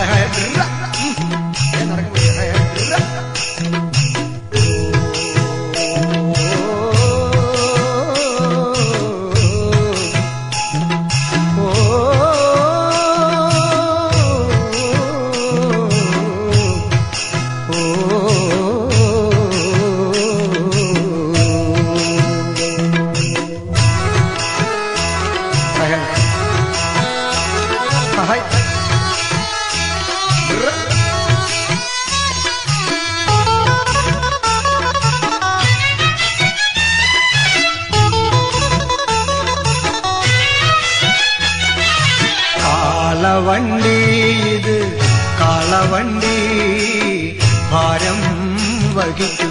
Hi hi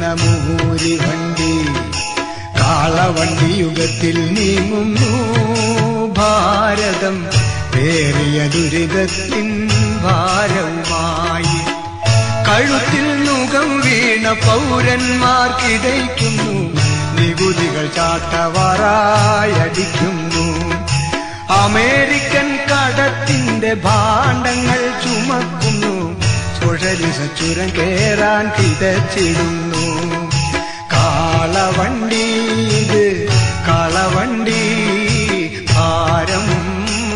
വണ്ടി കാളവണ്ടി യുഗത്തിൽ നീങ്ങുന്നു. ഭാരതം പേറിയ ദുരിതത്തിൻ ഭാരവുമായി കഴുത്തിൽ മുഖം വീണ പൗരന്മാർക്കിടയ്ക്കുന്നു നികുതികൾ ചാട്ടവാറായടിക്കുന്നു അമേരിക്കൻ കടത്തിന്റെ ചുമക്കുന്നു സോഷ്യലിസ ചുരം കേറാൻ കിതച്ചിടുന്നു. കാളവണ്ടി ഇത് കാളവണ്ടി ഭാരം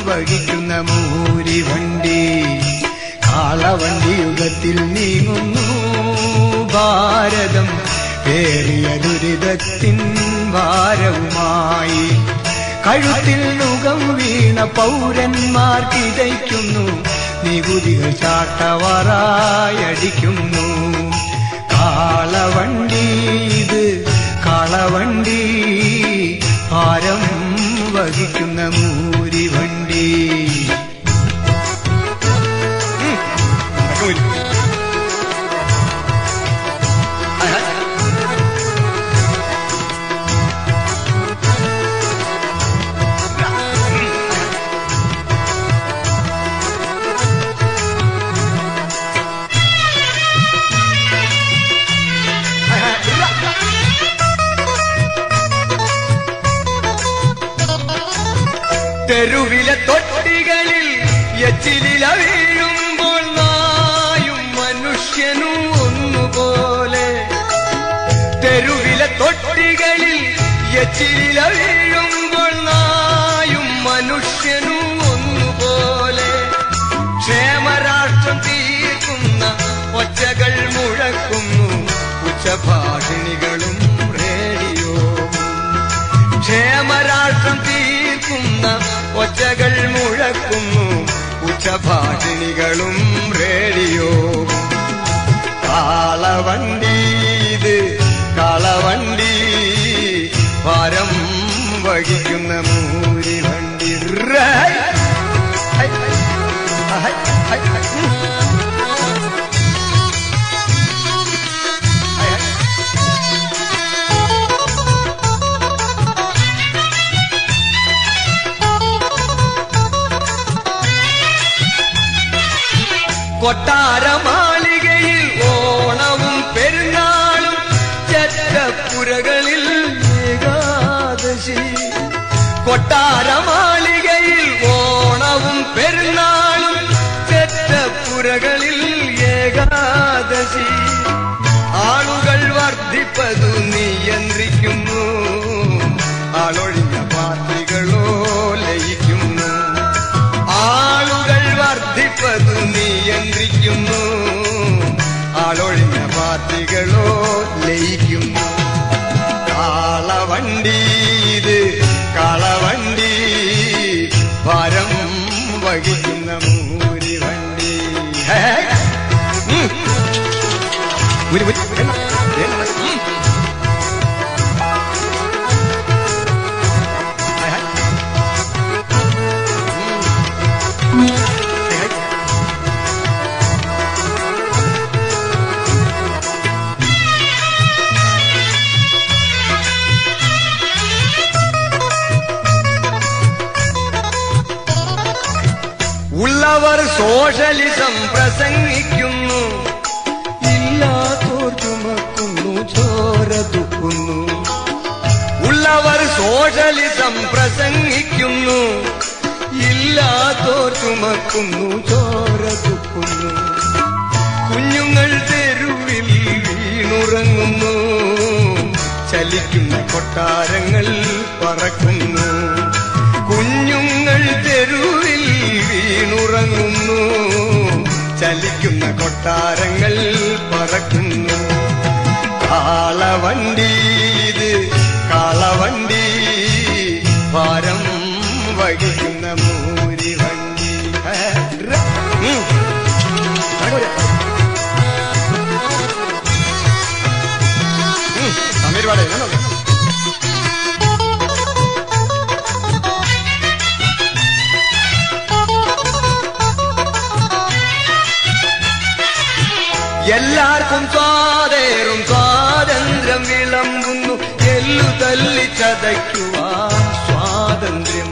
വഹിക്കുന്ന മൂരി വണ്ടി കാളവണ്ടി യുഗത്തിൽ നീങ്ങുന്നു ഭാരതം പേറിയ ദുരിതത്തിൻ ഭാരവുമായി. കഴുത്തിൽ മുഖം വീണ പൗരന്മാർക്കിതയ്ക്കുന്നു നികുതികൾ ചാട്ടവറായടിക്കുന്നു. കാളവണ്ടി ഇത് കാളവണ്ടി ഭാരം വഹിക്കുന്ന തെരുവിലെ തൊട്ടികളിൽ എച്ചിലില വീഴുമ്പോൾ നായും മനുഷ്യനും ഒന്നുപോലെ. ക്ഷേമരാഷ്ട്രം തീർക്കുന്ന ഒച്ചകൾ മുഴക്കുന്നു ഉച്ചഭാഷിണികളും റേഡിയോ ക്ഷേമരാഷ്ട്രം തീർക്കുന്ന ഒച്ചകൾ മുഴക്കുന്നു ഉച്ചഭാഷിണികളും റേഡിയോ കാളവണ്ടി കാളവണ്ടി ഭാരം വഹിക്കുന്ന you move. ഉള്ളവർ സോഷ്യലിസം പ്രസംഗിക്കുന്നു. ഇല്ലാത്തോർ ചുമക്കുന്നു ചോര തുക്കുന്നു ഉള്ളവർ സോഷ്യലിസം പ്രസംഗിക്കുന്നു. ഇല്ലാത്തോർ ചുമ ചുമക്കുന്നു ചോര തുക്കുന്നു കുഞ്ഞുങ്ങൾ തെരുവിൽ വീണുറങ്ങുന്നു. ചലിക്കുന്ന കൊട്ടാരങ്ങൾ പറക്കുന്നു. വീണുറങ്ങുന്നു. ചലിക്കുന്ന കൊട്ടാരങ്ങൾ പറക്കുന്നു. കാളവണ്ടി ചതയ്ക്കുവാൻ സ്വാതന്ത്ര്യം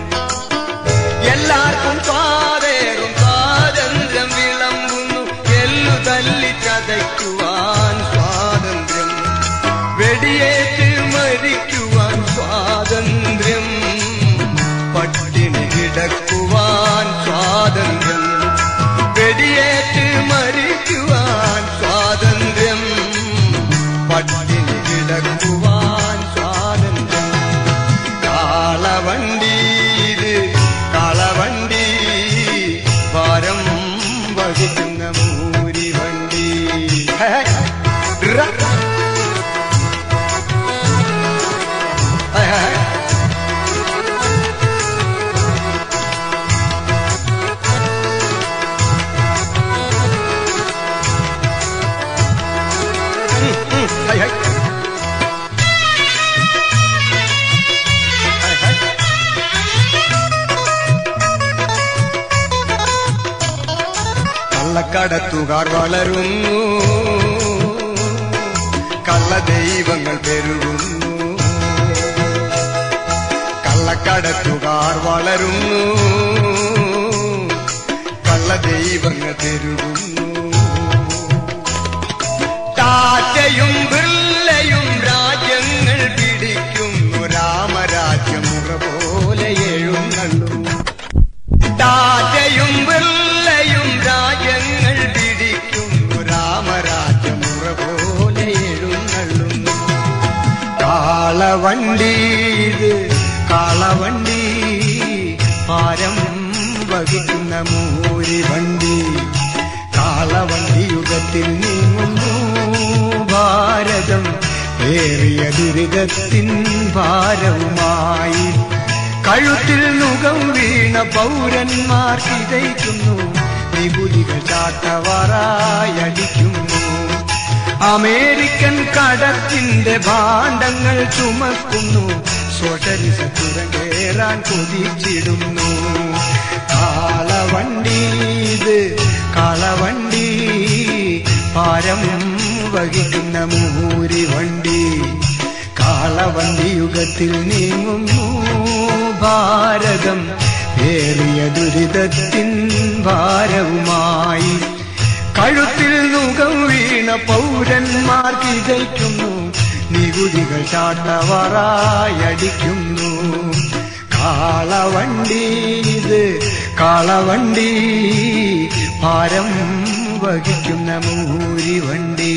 എല്ലാവർക്കും സ്വാതേറും സ്വാതന്ത്ര്യം വിളമ്പുന്നു എല്ലു തല്ലി ചതയ്ക്കുവാൻ സ്വാതന്ത്ര്യം വെടിയേറ്റ് കള്ളക്കടത്തുകാർ വളരുന്നു കള്ളദൈവങ്ങൾ പെരുകുന്നു. കള്ളക്കടത്തുകാർ വളരുന്നു കള്ളദൈവങ്ങൾ പെരുകുന്നു. ടാറ്റയും കാളവണ്ടി കാളവണ്ടി പാരം വഹിക്കുന്ന മൂരി വണ്ടി. കാളവണ്ടി യുഗത്തിൽ നീങ്ങുന്നു ഭാരതം ഏറിയ ദുരിതത്തിൻ ഭാരവുമായി. കഴുത്തിൽ മുഖം വീണ പൗരന്മാർ ഇതയ്ക്കുന്നു വിപുലികൾ ചാട്ടവറായടിക്കുന്നു അമേരിക്കൻ കടത്തിന്റെ ഭാണ്ഡങ്ങൾ ചുമക്കുന്നു. സോഷലിസത്തുരം കേറാൻ കൊതിച്ചിടുന്നു. കാളവണ്ടി ഇത് കാളവണ്ടി. പാരം വഹിക്കുന്ന മൂരി വണ്ടി കാളവണ്ടി യുഗത്തിൽ നീങ്ങുന്നു ഭാരതം. ഏറിയ ദുരിതത്തിൻ ഭാരവുമായി കഴുത്തിൽ മുഖം വീണ പൗരന്മാർ കിതയ്ക്കുന്നു നികുതികൾ ചാട്ടവറായടിക്കുന്നു. കാളവണ്ടി ഇത് കാളവണ്ടി ഭാരം വഹിക്കുന്ന മൂരി വണ്ടി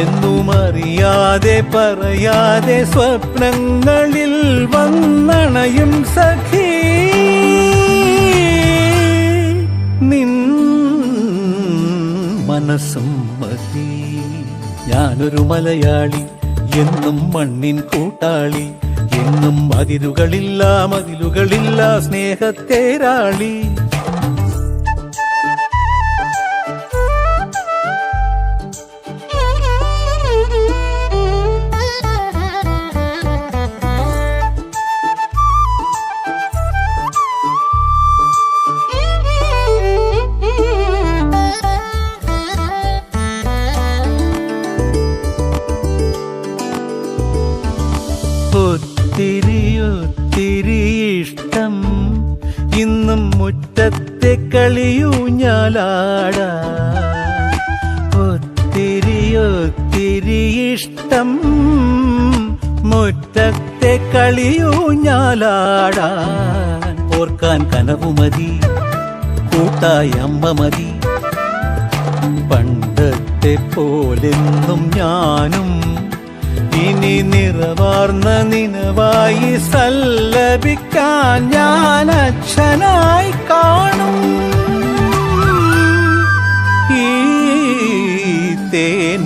എന്നും അറിയാതെ പറയാതെ സ്വപ്നങ്ങളിൽ വന്നണയും സഖി. നിൻ മനസ്സും മതി. ഞാനൊരു മലയാളി എന്നും മണ്ണിൻ കൂട്ടാളി. എന്നും അതിരുകളില്ല മതിലുകളില്ല സ്നേഹത്തേരാളി കളിയൂഞ്ഞാലാടാ. ഒത്തിരി ഒത്തിരി ഇഷ്ടം മുറ്റത്തെ കളിയൂഞ്ഞാലാടാൻ ഓർക്കാൻ കനവുമതി കൂട്ടായ അമ്മ മതി. പണ്ടത്തെ പോലെന്നും ഞാനും ഇനി നിറവാർന്ന നിനവായി സല്ലപിക്കാൻ ഞാൻ അച്ഛനായി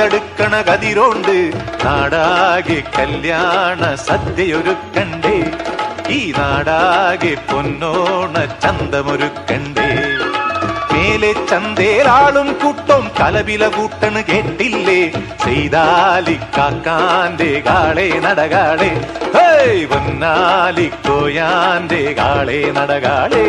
കൊയ്തെടുക്കണ കതിരോണ്ട്. നാടാകെ കല്യാണ സദ്യയൊരുക്കണ്ടേ. ഈ നാടാകെ പൊന്നോണ ചന്തമൊരുക്കണ്ടേ. മേലെ ചന്തേലാളും കൂട്ടം കലപില കൂട്ടണ് കേട്ടില്ലേ? ചെയ്താലിക്കാക്കാന്റെ കാളെ നടകാളെ. ഹേയ് പൊന്നാലിക്കോയാന്റെ കാളെ നടകാളേ.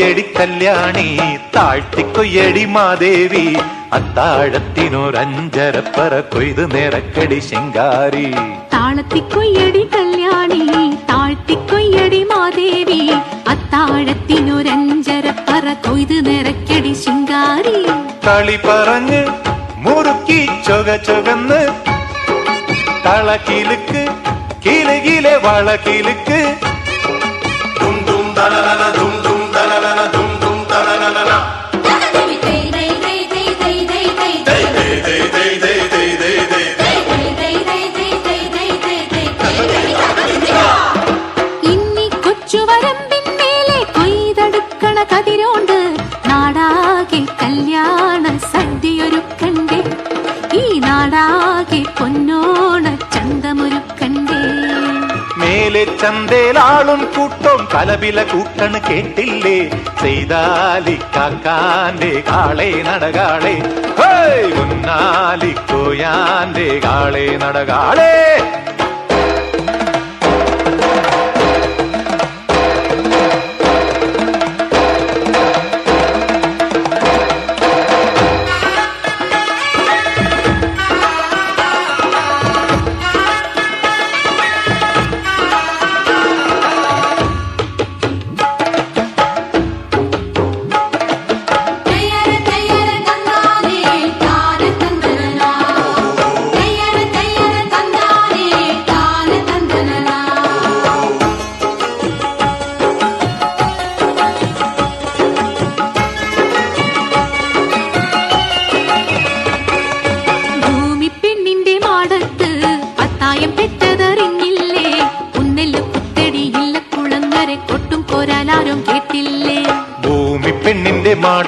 താളത്തിക്കൊയ്യടി കല്യാണി താഴ്ത്തിക്കൊയ്യടി മാദേവി. അത്താഴത്തിനൊരഞ്ചരപ്പറ കൊയ്ത് നിറക്കടി ശിങ്കാരി. താളത്തിക്കൊയ്യടി കല്യാണി താഴ്ത്തിക്കൊയ്യടി മാദേവി. അത്താഴത്തിനൊരഞ്ചരപ്പറ കൊയ്ത് നിറക്കടി ശിങ്കാരി. കളി പറഞ്ഞ് മുറുക്കി ചൊക ചൊകന്ന് തളക്കിലുക്ക് കിലകിലെ വളകിലുക്ക്. ദും ദും തലനന ദും മേലെ ചന്തേലാളും കൂട്ടം കലപില കൂട്ടണ് കേട്ടില്ലേ ചെയ്താലി കാക്കാന്റെ കാളെ നടകാളെ ഹേയ്! ഉന്നാലിക്കോയാന്റെ കാളെ നടകാളെ തയ്യര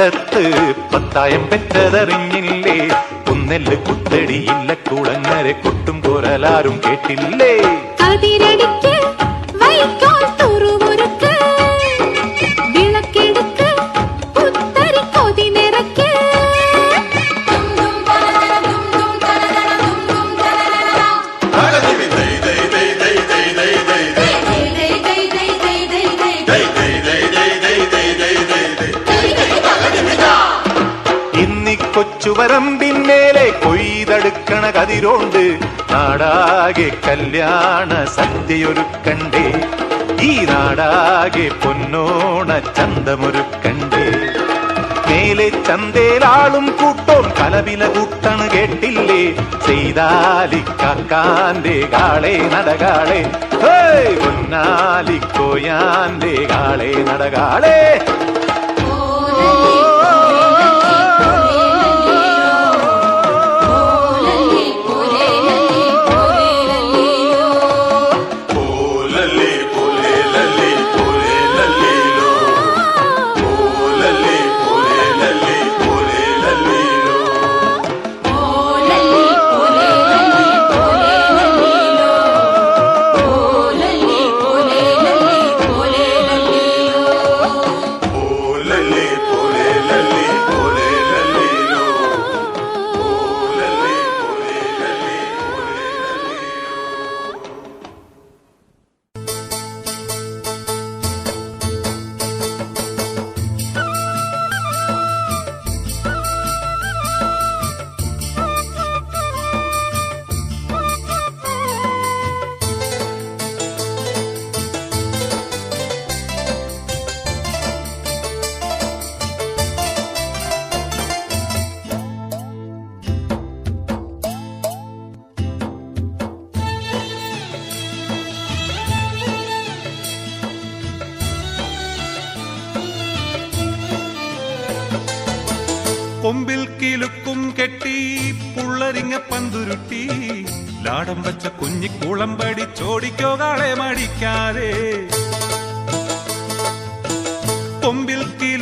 പെണ്ണിന്റെ മാടത്ത് പത്തായം പെറ്റതറിഞ്ഞില്ലേ? ഒന്നെല്ല് കുത്തടിയില്ല കുളങ്ങരെ കൊട്ടും കോരലാരും കേട്ടില്ലേ? കതിരടിക്ക് കൊച്ചുവരമ്പിന്മേലെ കൊയ്തടുക്കണ കതിരോണ്ട് നാടാകെ കല്യാണ സദ്യയൊരുക്കണ്ടേ ഈ നാടാകെ പൊന്നോണ ചന്തമൊരുക്കണ്ടേ മേലെ ചന്തേലാളും കൂട്ടോം കലവില കൂട്ടണ് കേട്ടില്ലേ ചെയ്താലിക്കാക്കാന്റെ കാളെ നടകാളെ ഹേയ്! പൊന്നാലിക്കോയാന്റെ കാളെ നടകാളെ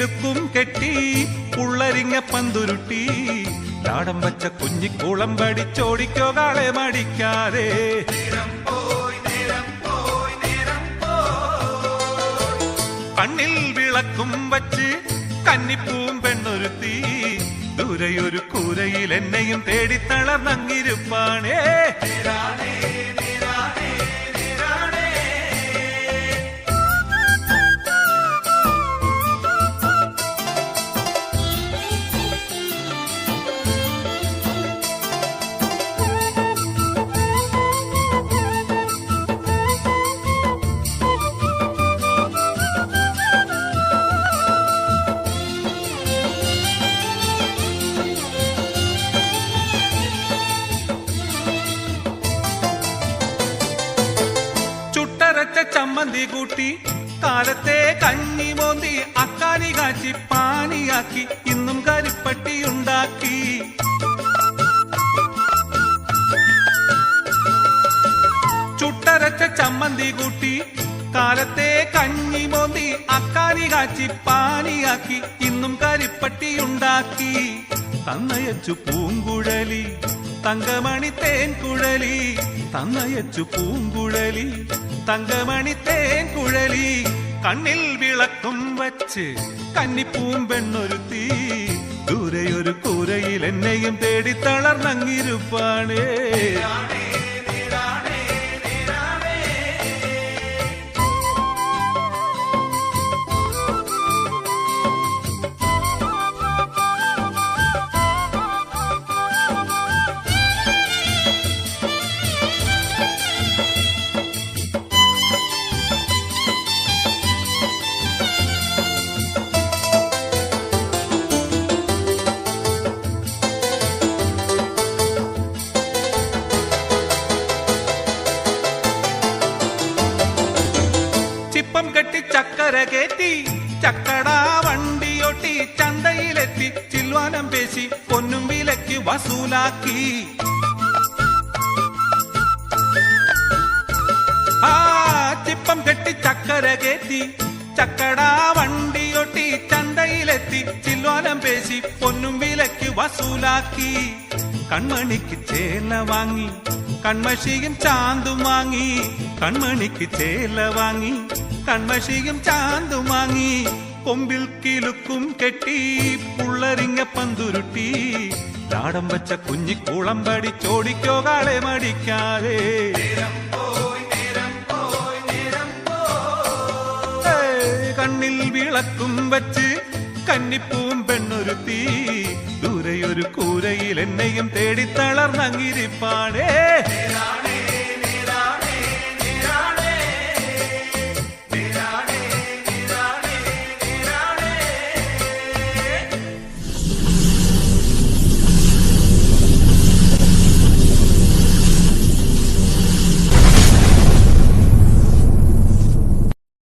കിലുക്കും കെട്ടി പുള്ളരിങ്ങ പന്തുരുട്ടി. ലാടം വച്ച കുഞ്ഞിക്കുളം പഠിച്ചോടിക്കോ കാളെ മടിക്കാതെ. കണ്ണിൽ വിളക്കും വച്ച് കന്നിപ്പൂവും പെണ്ണൊരുത്തി. ദൂരെയൊരു കൂരയിൽ എന്നെയും തേടിത്തളർന്നങ്ങിരുപ്പാണേ. തന്നയച്ചു പൂങ്കുഴലി തങ്കമണി തേൻ കുഴലി തന്നയച്ചു പൂങ്കുഴലി തങ്കമണി തേൻ കുഴലി. കണ്ണിൽ വിളക്കും വച്ച് കന്നിപ്പൂമ്പെണ്ണൊരുത്തി ദൂരെയൊരു കൂരയിൽ എന്നെയും തേടി തളർന്നങ്ങിരുപ്പാണേ. ചിപ്പം കെട്ടി ചക്കര കയറ്റി ചക്കടാ വണ്ടിയൊട്ടി ചന്തയിലെത്തി ചിൽവാനം പേശി പൊന്നും വിലക്ക് വസൂലാക്കി. ആ ചിപ്പം കെട്ടി ചക്കര കയറ്റി ചക്കടാ വണ്ടിയൊട്ടി ചന്തയിലെത്തി ചില്ലോനം പേശി പൊന്നും വിലക്ക് വസൂലാക്കി. കൺമണിക്ക് ചേല വാങ്ങി കൺമഷിയും ചാന്തും വാങ്ങി കൺമണിക്ക് ചേല വാങ്ങി. കൺമഷിയും ചാന്തും വാങ്ങി കൊമ്പിൽ കിലുക്കും കെട്ടി പുള്ളരിങ്ങ പന്തുരുട്ടി. നാടം വെച്ച കുഞ്ഞിക്കുളം പടിച്ചോടിക്കോ കാളെ മടിക്കാതെ. കണ്ണിൽ വിളക്കും വച്ച് കന്നിപ്പൂവും പെണ്ണൊരുത്തി. ദൂരെയൊരു കൂരയിൽ എന്നെയും തേടി തളർന്നങ്ങിരിപ്പാടേ